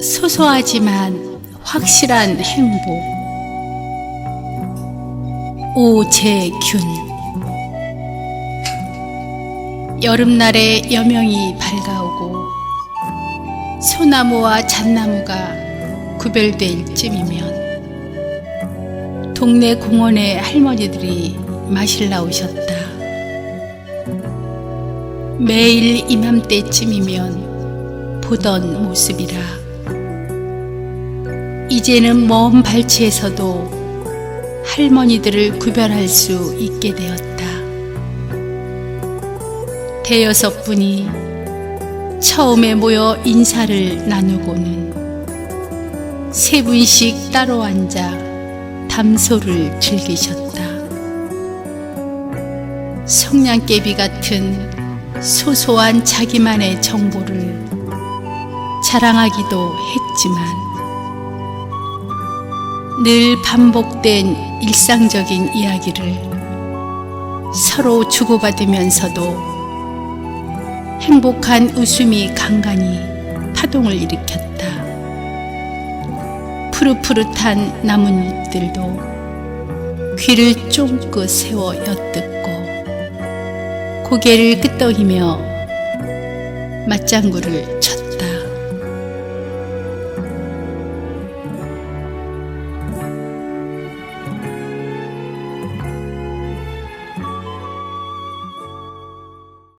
소소하지만 확실한 행복. 오재균. 여름날에 여명이 밝아오고 소나무와 잣나무가 구별될 쯤이면 동네 공원에 할머니들이 마실라 오셨다. 매일 이맘때쯤이면 보던 모습이라 이제는 먼 발치에서도 할머니들을 구별할 수 있게 되었다. 대여섯 분이 처음에 모여 인사를 나누고는 세 분씩 따로 앉아 담소를 즐기셨다. 성냥개비 같은 소소한 자기만의 정보를 자랑하기도 했지만 늘 반복된 일상적인 이야기를 서로 주고받으면서도 행복한 웃음이 간간히 파동을 일으켰다. 푸릇푸릇한 나뭇잎들도 귀를 쫑긋 세워 엿듣고 고개를 끄덕이며 맞장구를 쳤다.